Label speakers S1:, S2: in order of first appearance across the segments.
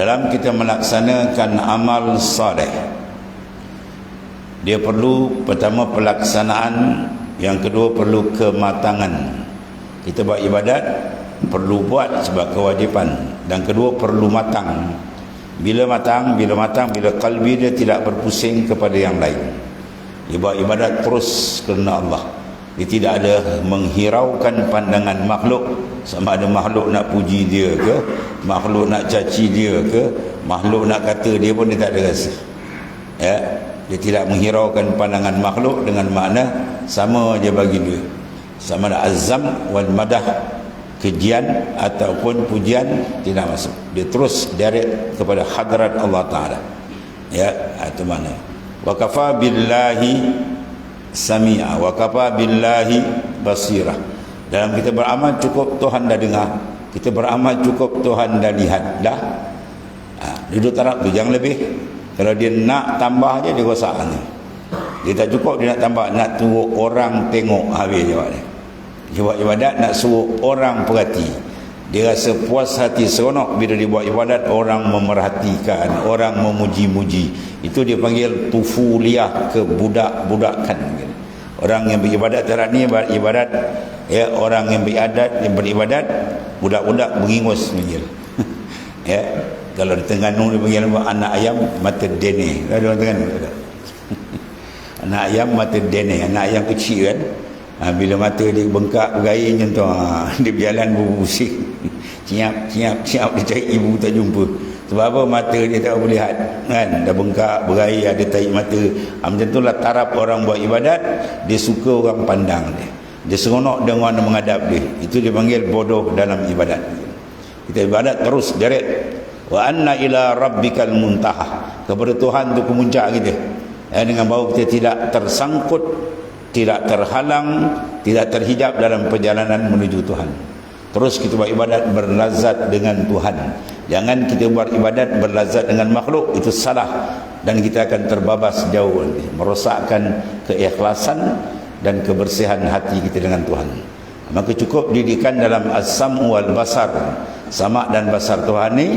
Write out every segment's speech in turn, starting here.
S1: dalam kita melaksanakan amal saleh dia perlu pertama pelaksanaan yang kedua perlu kematangan. Kita buat ibadat perlu buat sebab kewajipan. Dan kedua perlu matang. Bila matang bila matang bila kalbi dia tidak berpusing kepada yang lain. Dia buat ibadat terus kerana Allah dia tidak ada menghiraukan pandangan makhluk. Sama ada makhluk nak puji dia ke makhluk nak caci dia ke makhluk nak kata dia pun dia tak ada rasa. Ya dia tidak menghiraukan pandangan makhluk dengan makna sama je bagi dia. Sama ada azam wal madah kejian ataupun pujian tidak masuk. Dia terus direct kepada hadrat Allah Ta'ala. Ya itu mana wa kafa billahi sami'a wa kafa billahi basirah dalam kita beramal cukup Tuhan dah dengar kita beramal cukup Tuhan dah lihat dah ha, duduk taraf tu jangan lebih kalau dia nak tambah je dia rosak ni. Dia tak cukup dia nak tambah nak tunggu orang tengok habis jawab dia. Buat ibadat nak suruh orang perhati. Dia rasa puas hati seronok bila dia buat ibadat orang memerhatikan, orang memuji-muji. Itu dia panggil tufuliah ke budak-budakan. Orang yang beribadat cara ni beribadat ya orang yang beribadat yang beribadat budak-budak mengingus panggil. ya kalau di Terengganu dia panggil anak ayam mata dene ada orang Terengganu anak ayam mata dene anak ayam kecil kan ha, bila mata dia bengkak bergaya macam tu ha, dia berjalan berbusik. Ciap ciap ciap dia cari ibu tak jumpa. Sebab apa? Mata dia tak boleh lihat kan? Dah bengkak bergaya ada tahi mata. Ha, macam tu lah taraf orang buat ibadat. Dia suka orang pandang dia. Dia seronok dengan menghadap dia. Itu dia panggil bodoh dalam ibadat. Kita ibadat terus direct wa anna ila rabbikal muntaha kepada Tuhan tu kemuncak kita. Ya, dengan bahawa kita tidak tersangkut tidak terhalang tidak terhijab dalam perjalanan menuju Tuhan. Terus kita buat ibadat berlazat dengan Tuhan. Jangan kita buat ibadat berlazat dengan makhluk itu salah. Dan kita akan terbabas jauh nanti. Merosakkan keikhlasan dan kebersihan hati kita dengan Tuhan. Maka cukup didikan dalam as-sam wal basar sama dan basar Tuhan ni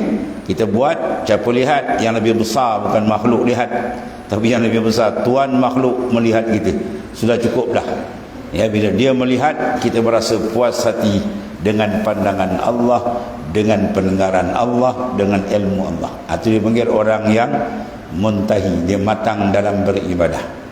S1: kita buat siapa lihat. Yang lebih besar bukan makhluk lihat tapi yang lebih besar Tuhan makhluk melihat kita. Sudah cukup dah ya bila dia melihat kita berasa puas hati dengan pandangan Allah dengan pendengaran Allah dengan ilmu Allah. Itu dia panggil orang yang muntahi. Dia matang dalam beribadah